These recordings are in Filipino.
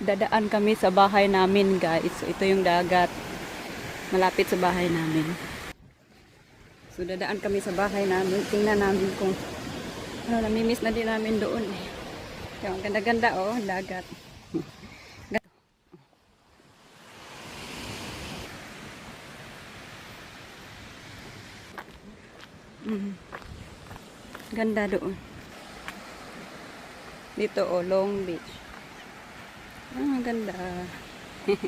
dadaan kami sa bahay namin guys. Ito yung dagat. Malapit sa bahay namin. So dadaan kami sa bahay namin. Tingnan namin kung ano, namimiss na din namin doon. eh. Yung ganda-ganda oh, dagat. Ganda. Ganda doon. Dito oh, Long Beach. Ah, ganda.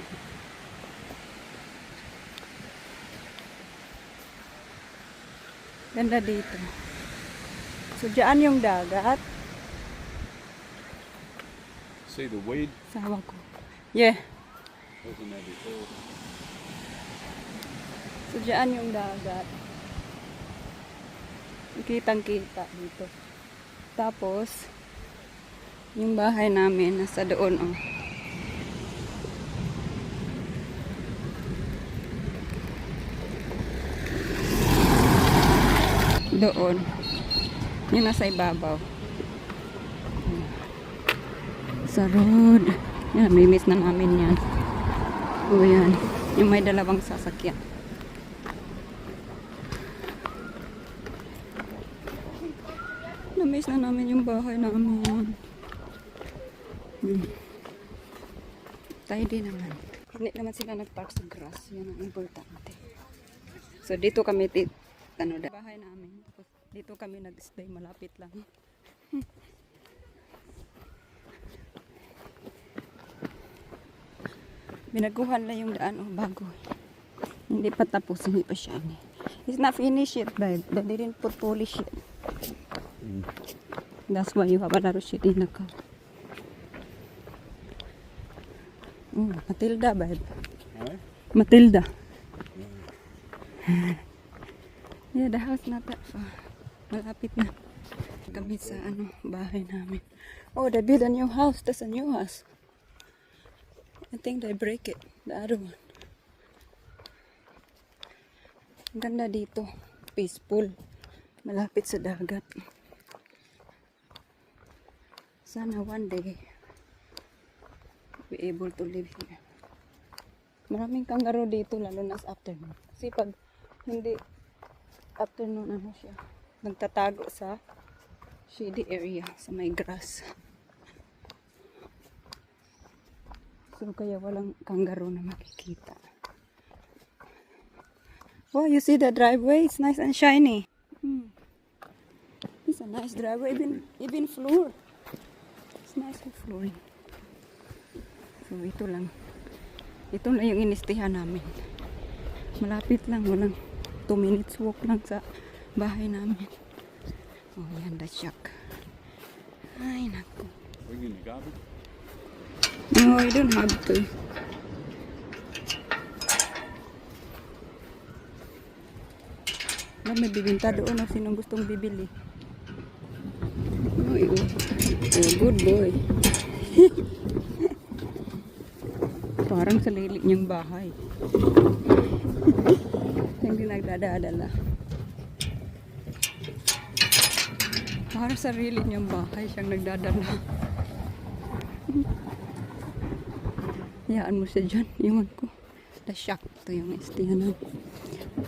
ganda dito. So, dyan yung dagat. See the weed? Sawa ko. Yeah. So, dyan yung dagat. Kitang-kita dito. Tapos, yung bahay namin nasa doon, oh. Doon. Yung nasa ibabaw. Sa road. Yan, may miss na namin yan. O yan. Yung may dalawang sasakyan. Na-miss na namin yung bahay namin. Hmm. Tidy naman. Hindi naman sila nag-park sa grass. Yan ang importante. So, dito kami, tit ano, da- bahay namin. Dito kami nag-stay. Malapit lang. Binaguhan lang yung daan. Oh, bago. Hindi pa tapos. Hindi pa siya. ano. It's not finished yet, babe. They didn't put polish yet. That's why you have a lot of shit in the car. Mm, Matilda, babe. No? Matilda. yeah, the house not that far. Malapit na. Kami sa ano, bahay namin. Oh, they built a new house. That's a new house. I think they break it. The other one. Ganda dito. Peaceful. Malapit sa dagat. Sana one day be able to live here. Maraming kangaroo dito lalo na sa afternoon. Kasi pag hindi afternoon ano siya, nagtatago sa shady area sa may grass. So kaya walang kangaroo na makikita. Wow, you see the driveway? It's nice and shiny. Hmm. It's a nice driveway, even even floor. It's nice with flooring. So ito lang. Ito na yung inistihan namin. Malapit lang, walang 2 minutes walk lang sa bahay namin. Oh, yan, the shack. Ay, naku. No, I don't have to. Wala, may bibinta doon na sinong gustong bibili. Ay, oh. oh, good boy. Parang sa lili niyang bahay. Hindi nagdadadala. Parang sa sarili niyang bahay siyang nagdadala. Hayaan mo siya dyan. Iwan ko. The shock. Ito yung istihanan.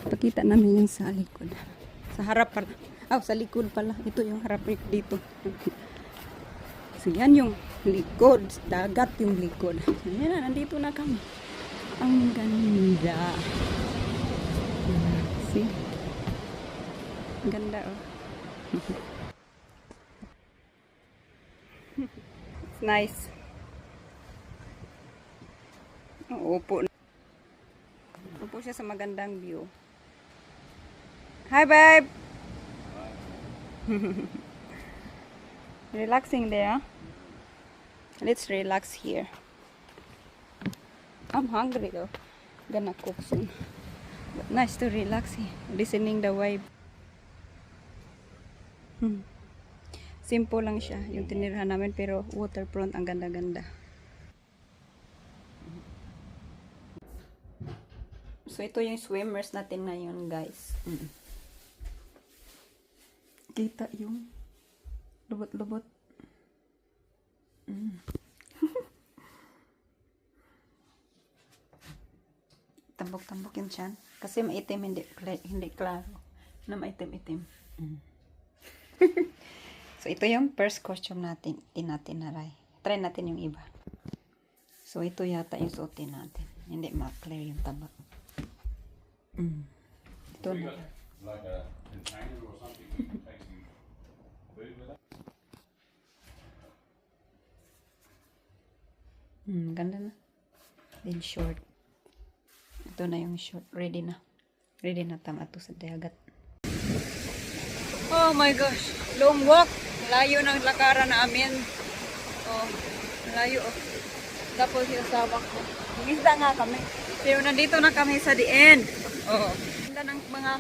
Pakita namin yung sa likod. Sa harap pala. Ah, sa likod pala. Ito yung harap dito. So, yan yung likod. Dagat yung likod. Yan na. Nandito na kami. Ang ganda. See? Ganda, oh. It's nice. Upo. Upo siya sa magandang view. Hi, babe! Relaxing there. Let's relax here. I'm hungry though. Gonna cook soon nice to relax eh. listening the vibe. Hmm. simple lang siya yung tinirhan namin pero waterfront ang ganda ganda so ito yung swimmers natin ngayon guys. Hmm. kita yung lubot hmm. lubot tambok tambok yun siya. Kasi maitim, hindi, hindi klaro. Na maitim-itim. Mm. so, ito yung first costume natin. Hindi natin naray. Try natin yung iba. So, ito yata yung suotin natin. Hindi ma-clear yung tabak. Mm. Ito na. Like a container or something. You can take some food with it. Hmm, ganda na. Then short. Ito na yung short. Ready na. Ready na tama to sa dagat. Oh my gosh. Long walk. Layo ng lakaran namin. Oh, layo oh. Tapos yung asawa ko. Mingisda nga kami. Pero nandito na kami sa the end. Oh. Ganda ng mga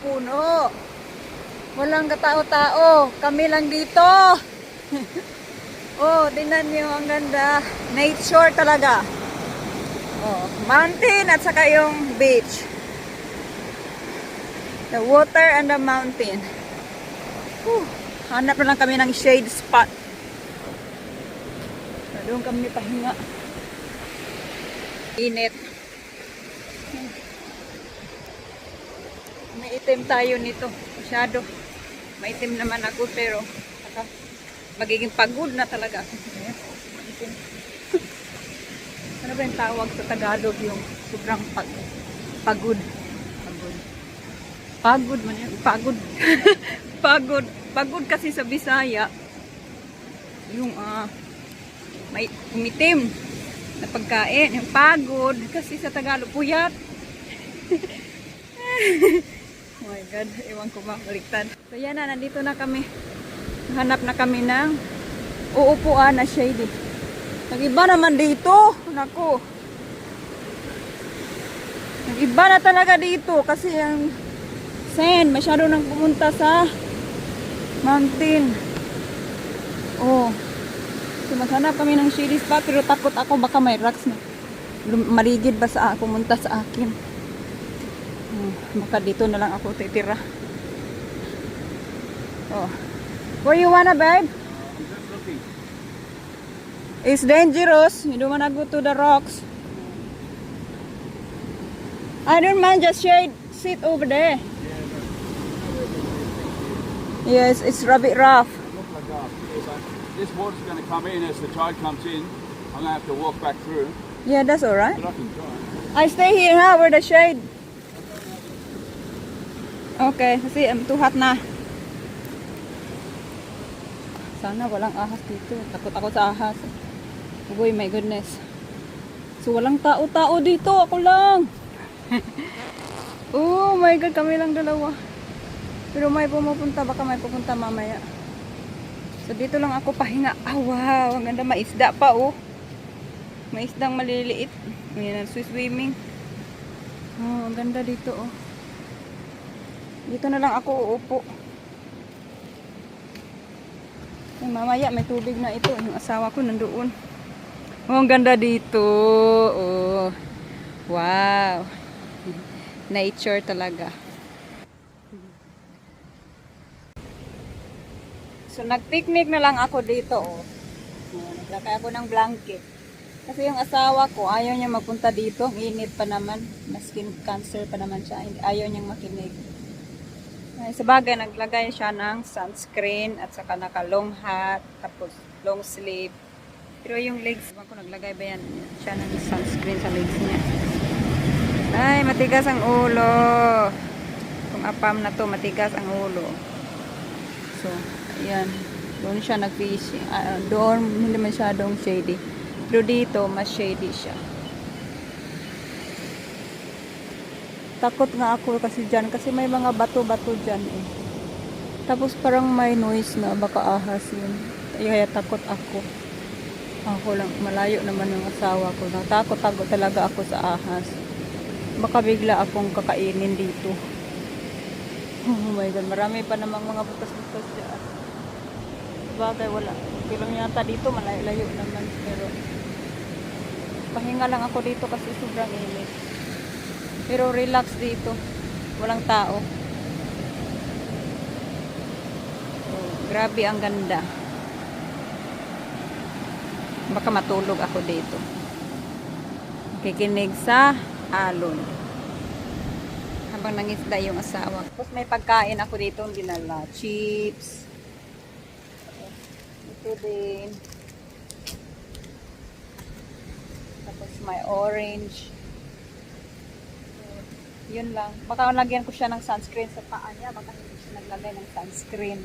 puno. Walang katao-tao. Kami lang dito. Oh, tingnan niyo ang ganda. Nature talaga. Oh, mountain at saka yung beach. The water and the mountain. Whew. Hanap na lang kami ng shade spot. So, doon kami pahinga. Init. May tayo nito. Masyado. Maitim naman ako pero magiging pagod na talaga ako. Ayan. Itim. ano ba yung tawag sa Tagalog yung sobrang pag pagod. Pagod. Pagod man yan. Pagod. pagod. Pagod kasi sa Bisaya. Yung ah may umitim na pagkain. Yung pagod. Kasi sa Tagalog, puyat. oh my God. Ewan ko ba. Baliktad. So yan na. Nandito na kami. Hanap na kami ng uupuan na shady. Nag-iba naman dito. Naku. Nag-iba na talaga dito kasi ang sand masyado nang pumunta sa mountain. Oh. So maghanap kami ng shady spot pero takot ako baka may rocks na marigid ba sa pumunta sa akin. Oh, baka dito na lang ako titira. Oh. Where you wanna, babe? I'm. It's dangerous. You don't wanna go to the rocks. I don't mind just shade sit over there. Yes, it's a bit rough. This water's going to come in as the tide comes in. I'm going to have to walk back through, Yeah, that's alright. but I can try. I stay here ha, where the shade. Okay, kasi um, too hot na. Sana walang ahas dito. Takot ako sa ahas. Uy, my goodness. So, walang tao-tao dito. Ako lang. oh my God, kami lang dalawa. Pero may pumupunta. Baka may pupunta mamaya. So, dito lang ako pahinga. Ah, wow. Ang ganda. Maisda pa, oh. May isdang maliliit. Ayan, swimming. Oh, ang ganda dito, oh. Dito na lang ako uupo. Yung mamaya, may tubig na ito. Yung asawa ko nandoon. Oh, ang ganda dito. Oh. Wow. Nature talaga. So, nag-picnic na lang ako dito, oh. Oh, Naglakay ako ng blanket. Kasi yung asawa ko, ayaw niya magpunta dito. Ang init pa naman. Na skin cancer pa naman siya. Ayaw niyang makinig. Ay, sa bagay, naglagay siya ng sunscreen at saka naka long hat, tapos long sleeve. Pero yung legs, ko naglagay ba yan? Siya ng sunscreen sa legs niya. Ay, matigas ang ulo. Kung apam na to, matigas ang ulo. So, ayan. Doon siya nag-fishing. Ah, doon, hindi masyadong shady. Pero dito, mas shady siya. Takot nga ako kasi dyan. Kasi may mga bato-bato dyan eh. Tapos parang may noise na baka ahas yun. Kaya takot ako. Ako lang, malayo naman ng asawa ko. Natakot-takot talaga ako sa ahas. Baka bigla akong kakainin dito. Oh my God, marami pa namang mga butas-butas dyan. Bagay, wala. Okay lang yata dito, malayo-layo naman. Pero, pahinga lang ako dito kasi sobrang init. Pero relax dito. Walang tao. Oh, grabe ang ganda. Baka matulog ako dito. Kikinig sa alon. Habang nangisda yung asawa. Tapos may pagkain ako dito dinala. Chips. Ito din. Tapos may orange. Yun lang. Baka lagyan ko siya ng sunscreen sa paa niya. Baka hindi siya naglagay ng sunscreen.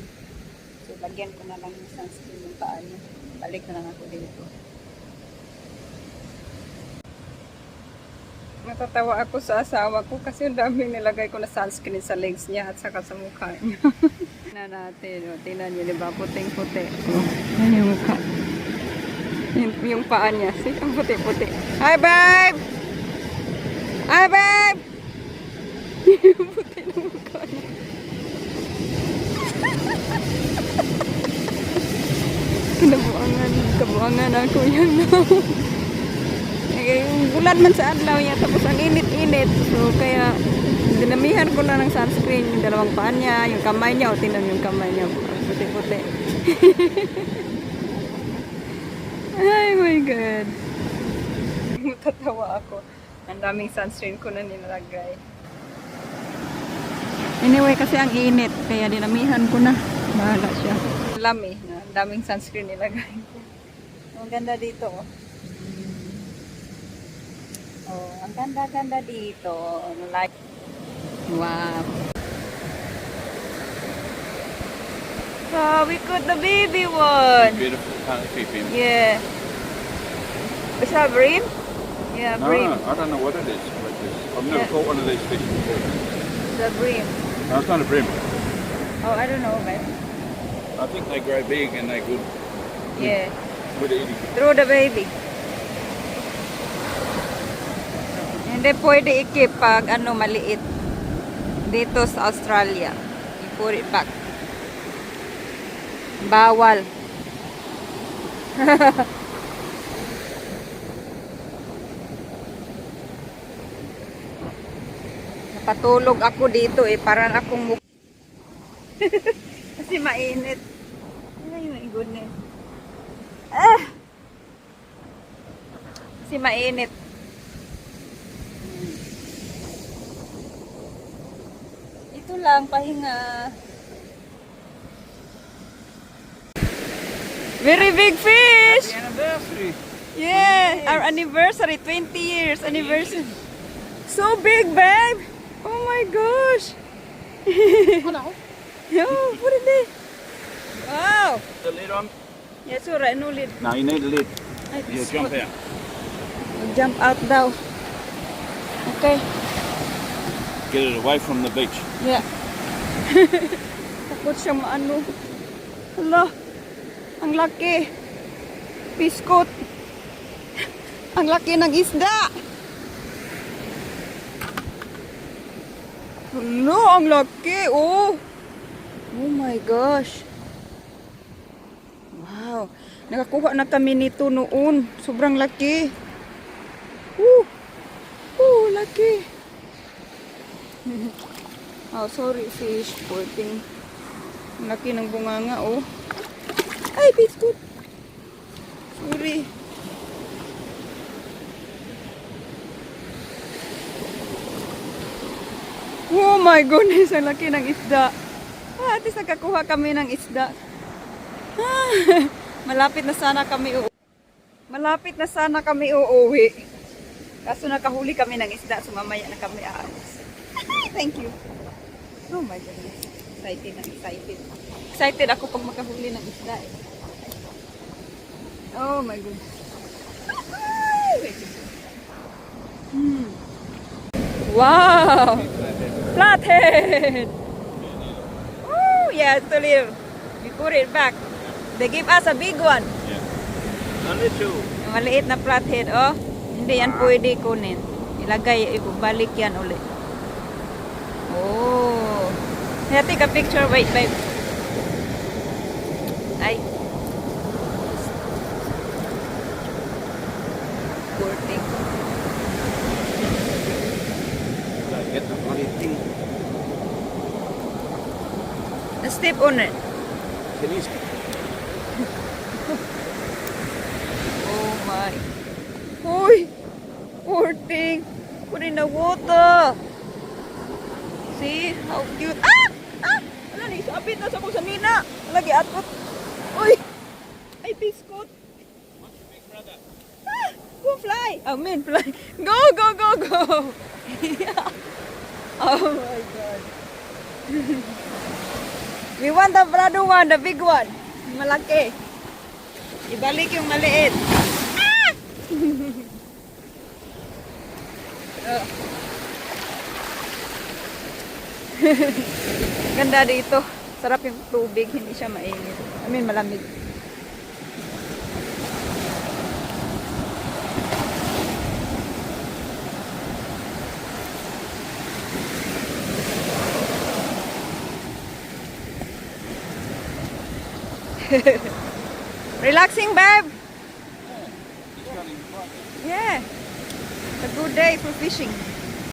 So, lagyan ko na lang yung sunscreen yung paa niya. Balik na lang ako dito. Natatawa ako sa asawa ko kasi ang daming nilagay ko na sunscreen sa legs niya at saka sa mukha niya. na natin, o, tingnan niyo, di ba? Puting-puti. Oh, yan yung mukha. Yung, yung paa niya. See, ang puti-puti. Hi, babe! Hi, babe! yung puti ng mukha niya. Kinabuangan, kabuangan ako yan. Eh, bulan man sa adlaw niya tapos ang init-init so kaya dinamihan ko na ng sunscreen yung dalawang paan niya yung kamay niya o tinan yung kamay niya puti-puti ay my god tatawa ako ang daming sunscreen ko na nilagay anyway kasi ang init kaya dinamihan ko na bahala siya lami na daming sunscreen nilagay ko ang ganda dito oh Oh, ang ganda-ganda dito. Like, wow. Oh, we got the baby one. Beautiful, can't keep him. Yeah. Is that bream? Yeah, No, bream. I don't know what it is. What it is. I've never Yeah. caught one of these fish before. The bream. No, it's not a brim. Oh, I don't know, man. I think they grow big and they're good, Yeah. Throw the baby. Hindi pwede ikip pag ano maliit. Dito sa Australia. You put it back. Bawal. Napatulog ako dito eh. Parang akong muk... Kasi mainit. Ay, my goodness. Ah! Kasi mainit. Ito lang, pahinga. Very big fish! Happy anniversary. Yeah, our anniversary, 20 years anniversary. So big, babe! Oh my gosh! Hello. Oh, put it there. Wow! The lid on? Yes, alright, no lid. No, you need. Ay, You jump out. Jump out daw. Okay. Get it away from the beach. Yeah. Takot siya maano. Hala. Ang laki. Biskot. Ang laki ng isda. Hala, ang laki. Oh. Oh my gosh. Wow. Nakakuha na kami nito noon. Sobrang laki. Woo. Oh, laki. Oh, sorry fish. Ang laki ng bunganga, oh. Ay, biscuit. Sorry. Oh my goodness, ang laki ng isda. Ah, at least nakakuha kami ng isda. Ah, malapit na sana kami uuwi. Malapit na sana kami uuwi. Kaso nakahuli kami ng isda, so mamaya na kami aalis. Thank you. Oh my goodness. Excited na excited. Excited ako pag makahuli ng isda eh. Oh my goodness. Hmm. Wow! Flathead! Oh, yeah, to live. We put it back. They give us a big one. Yeah. A little. Yung maliit na flathead, oh. Hindi yan pwede kunin. Ilagay, ibalik yan ulit. Oh. Yeah, take a picture. Wait, babe. Ay. Poor thing. Get the bloody thing. Step on it. Can you Oh my. Uy! Poor thing. Put in the water. See? How cute. Ah! Ah! Wala ni, sabit na sa kong sanina. Lagi atot. Uy! Ay, biskot. Ah! Go fly. I mean, fly. Go, go, go, go. oh my God. We want the brother one, the big one. Malaki. Ibalik yung maliit. Ah! Ganda dito. Sarap yung tubig, hindi siya mainit. I mean, malamig. Relaxing, babe. Good day for fishing.